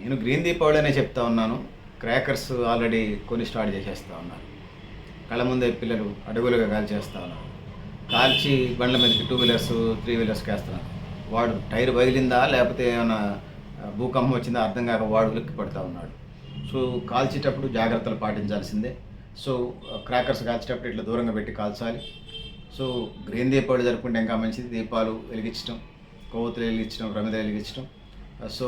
నేను గ్రీన్ దీపావళి అనే చెప్తా ఉన్నాను. క్రాకర్స్ ఆల్రెడీ కొని స్టార్ట్ చేసేస్తా ఉన్నారు. కళ్ళ ముందే పిల్లలు అడుగులుగా కాల్చేస్తా ఉన్నారు. కాల్చి బండ్ల మీదకి టూ వీలర్స్ త్రీ వీలర్స్కి వేస్తున్నారు వాడు టైర్ పగిలిందా? లేకపోతే ఏమైనా భూకంపం వచ్చిందా? అర్థం కాక వాడు ఉలిక్కి పడుతూ ఉన్నాడు. సో కాల్చేటప్పుడు జాగ్రత్తలు పాటించాల్సిందే. సో క్రాకర్స్ కాల్చేటప్పుడు ఇట్లా దూరంగా పెట్టి కాల్చాలి. సో గ్రీన్ దీపావళి జరుపుకుంటే ఇంకా మంచిది. దీపాలు వెలిగించడం కొవ్వొత్తులు వెలిగించడం ప్రమిద వెలిగించడం సో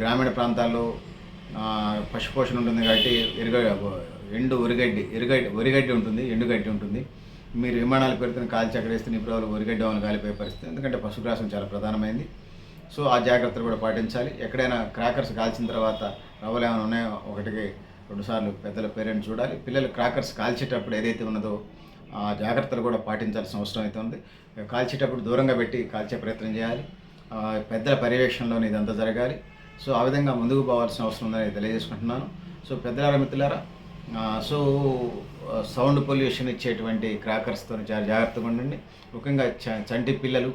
గ్రామీణ ప్రాంతాల్లో పశుపోషణ ఉంటుంది కాబట్టి ఎరుగ ఎండు ఉరిగడ్డి ఎరుగడ్డి ఉరిగడ్డి ఉంటుంది ఎండుగడ్డి ఉంటుంది. మీరు విమానాలు పెడుతున్న కాల్చి అక్కడ వేస్తే ఇప్పుడు ఉరిగడ్డి వాళ్ళు కాలిపోయే పరిస్థితి. ఎందుకంటే పశుగ్రాసం చాలా ప్రధానమైంది. సో ఆ జాగ్రత్తలు కూడా పాటించాలి. ఎక్కడైనా క్రాకర్స్ కాల్చిన తర్వాత రవ్వలు ఏమైనా ఉన్నాయో ఒకటికి రెండుసార్లు పెద్దల పేరెంట్స్ చూడాలి. పిల్లలు క్రాకర్స్ కాల్చేటప్పుడు ఏదైతే ఉన్నదో ఆ జాగ్రత్తలు కూడా పాటించాల్సిన అవసరం అయితే ఉంది. కాల్చేటప్పుడు దూరంగా పెట్టి కాల్చే ప్రయత్నం చేయాలి. పెద్దల పర్యవేక్షణలోనే ఇదంతా జరగాలి. సో ఆ విధంగా ముందుకు పోవాల్సిన అవసరం ఉందని తెలియజేసుకుంటున్నాను. సో పెద్దలారా మిత్రులారా సో సౌండ్ పొల్యూషన్ ఇచ్చేటువంటి క్రాకర్స్తో చాలా జాగ్రత్తగా ఉండండి. ముఖ్యంగా చ- చంటి పిల్లలు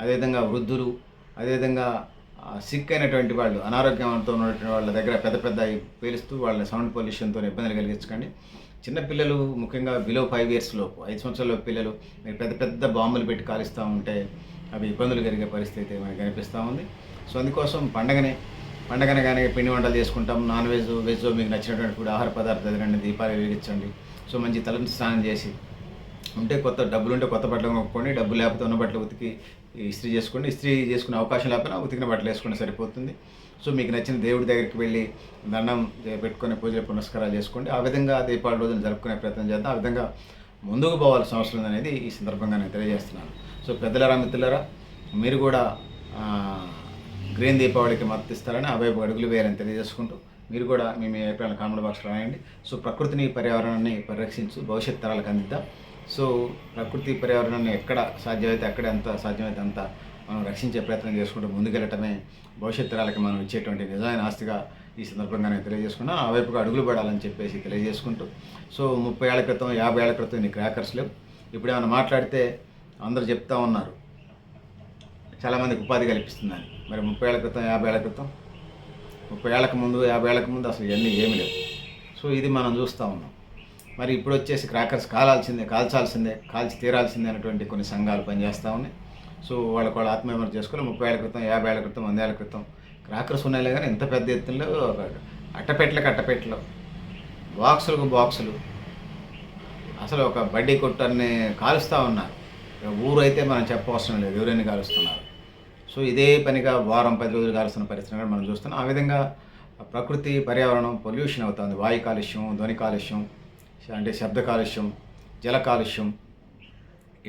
అదేవిధంగా వృద్ధులు అదేవిధంగా సిక్ అయినటువంటి వాళ్ళు అనారోగ్యంతో ఉన్నటువంటి వాళ్ళ దగ్గర పెద్ద పెద్ద పేలుస్తూ వాళ్ళ సౌండ్ పొల్యూషన్తో ఇబ్బందులు కలిగించకండి. చిన్నపిల్లలు ముఖ్యంగా బిలో ఫైవ్ ఇయర్స్ లోపు ఐదు సంవత్సరాల పిల్లలు మీరు పెద్ద పెద్ద బాంబులు పెట్టి కాలుస్తూ ఉంటే అవి ఇబ్బందులు కలిగే పరిస్థితి మనకి కనిపిస్తూ ఉంది. సో అందుకోసం పండగనే పండగనే కానీ పిండి వంటలు చేసుకుంటాం. నాన్ వెజ్ వెజ్ మీకు నచ్చినటువంటి ఫుడ్ ఆహార పదార్థాలు తినండి దీపాలు వెలిగించండి. సో మంచి తలంచి స్నానం చేసి ఉంటే కొత్త డబ్బులు ఉంటే కొత్త బట్టలు కొనుక్కోండి. డబ్బు లేకపోతే ఉన్న బట్టలు ఉతికి ఇస్త్రీ చేసుకోండి. ఇస్త్రీ చేసుకునే అవకాశం లేకపోయినా ఉతికిన బట్టలు వేసుకుంటే సరిపోతుంది. సో మీకు నచ్చిన దేవుడి దగ్గరికి వెళ్ళి దండం పెట్టుకొని పెట్టుకుని పూజలు పునస్కారాలు చేసుకోండి. ఆ విధంగా దీపావళి రోజున జరుపుకునే ప్రయత్నం చేద్దాం. ఆ విధంగా ముందుకు పోవాల్సిన అవసరం అనేది ఈ సందర్భంగా నేను తెలియజేస్తున్నాను. సో పెద్దలరా మిత్రులరా మీరు కూడా గ్రీన్ దీపావళికి మద్దతిస్తారని ఆ వైపు అడుగులు వేయాలని తెలియజేసుకుంటూ మీరు కూడా మీ మీ అభిప్రాయాలు కామెంట్ బాక్స్లో రాయండి. సో ప్రకృతిని పర్యావరణాన్ని పరిరక్షించు భవిష్యత్ తరాలకు అందిద్దాం సో ప్రకృతి పర్యావరణాన్ని ఎక్కడ సాధ్యమైతే అక్కడ ఎంత సాధ్యమైతే అంత మనం రక్షించే ప్రయత్నం చేసుకుంటూ ముందుకెళ్ళటమే భవిష్యత్ తరాలకి మనం ఇచ్చేటువంటి నిజమైన ఆస్తిగా ఈ సందర్భంగా నేను తెలియజేసుకున్నాను ఆ వైపుగా అడుగులు పడాలని చెప్పేసి తెలియజేసుకుంటూ. సో ముప్పై ఏళ్ళ క్రితం యాభై ఏళ్ళ క్రితం ఇన్ని క్రాకర్స్ లేవు. ఇప్పుడు ఏమైనా మాట్లాడితే అందరూ చెప్తా ఉన్నారు. చాలామందికి ఉపాధి కల్పిస్తుందని. మరి ముప్పై ఏళ్ళ క్రితం యాభై ఏళ్ళ క్రితం? ముప్పై ఏళ్ళకు ముందు యాభై ఏళ్ళకు ముందు అసలు ఇవన్నీ ఏమి లేవు. సో ఇది మనం చూస్తూ ఉన్నాం. మరి ఇప్పుడు వచ్చేసి క్రాకర్స్ కాలాల్సిందే కాల్చాల్సిందే కాల్చి తీరాల్సిందే అనేటువంటి కొన్ని సంఘాలు పనిచేస్తూ ఉన్నాయి. సో వాళ్ళకి వాళ్ళు ఆత్మవిమర్శ చేసుకుని ముప్పై ఏళ్ళ క్రితం యాభై ఏళ్ళ క్రితం వంద ఏళ్ళ క్రితం క్రాకర్స్ ఉన్నాయి కానీ ఇంత పెద్ద ఎత్తులో ఒక అట్టపెట్లకు అట్టపెట్టలు బాక్సులకు బాక్సులు అసలు ఒక బడ్డీ కొట్టని కాలుస్తూ ఉన్నారు. ఊరు అయితే మనం చెప్పవసరం లేదు. ఎవరైనా కాలుస్తున్నారు సో ఇదే పనిగా వారం పది రోజులు కాలుస్తున్న పరిస్థితి కూడా మనం చూస్తున్నాం. ఆ విధంగా ప్రకృతి పర్యావరణం పొల్యూషన్ అవుతుంది. వాయు కాలుష్యం ధ్వని కాలుష్యం అంటే శబ్ద కాలుష్యం జల కాలుష్యం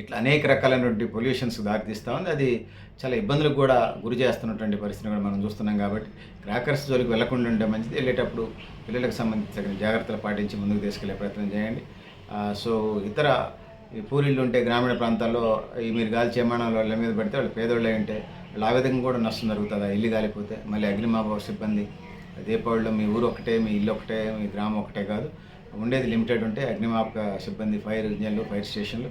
ఇట్లా అనేక రకాలైనటువంటి పొల్యూషన్స్ దారితీస్తూ ఉంది. అది చాలా ఇబ్బందులకు కూడా గురి చేస్తున్నటువంటి పరిస్థితిని కూడా మనం చూస్తున్నాం కాబట్టి క్రాకర్స్ జోలికి వెళ్ళకుండా ఉంటే మంచిది. వెళ్ళేటప్పుడు పిల్లలకు సంబంధించిన జాగ్రత్తలు పాటించి ముందుకు తీసుకెళ్ళే ప్రయత్నం చేయండి. సో ఇతర ఈ పూరిళ్ళు ఉంటే గ్రామీణ ప్రాంతాల్లో ఈ మీరు గాలి చేమానాలు వాళ్ళ మీద పెడితే వాళ్ళు పేదోళ్ళే ఉంటే వాళ్ళు ఆ విధంగా కూడా నష్టం జరుగుతుంది? ఇల్లు కాలిపోతే మళ్ళీ అగ్నిమాపక సిబ్బంది దీపావళిలో మీ ఊరు ఒకటే మీ ఇల్లు ఒకటే మీ గ్రామం ఒకటే కాదు. ఉండేది లిమిటెడ్ ఉంటే అగ్నిమాపక సిబ్బంది ఫైర్ ఇంజన్లు ఫైర్ స్టేషన్లు.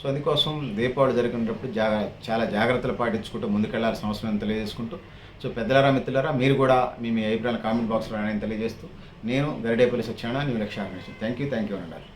సో అందుకోసం దీపావళి జరిగినప్పుడు జాగ్ర చాలా జాగ్రత్తలు పాటించుకుంటూ ముందుకెళ్ళాల్సిన అవసరం అని తెలియజేసుకుంటూ సో పెద్దలారా మిత్రులారా మీరు కూడా మీ మీ అభిప్రాయాలు కామెంట్ బాక్స్లో రాయని తెలియజేస్తూ నేను Garidepalli సత్యాన new Lakshya thank you thank you అన్నారు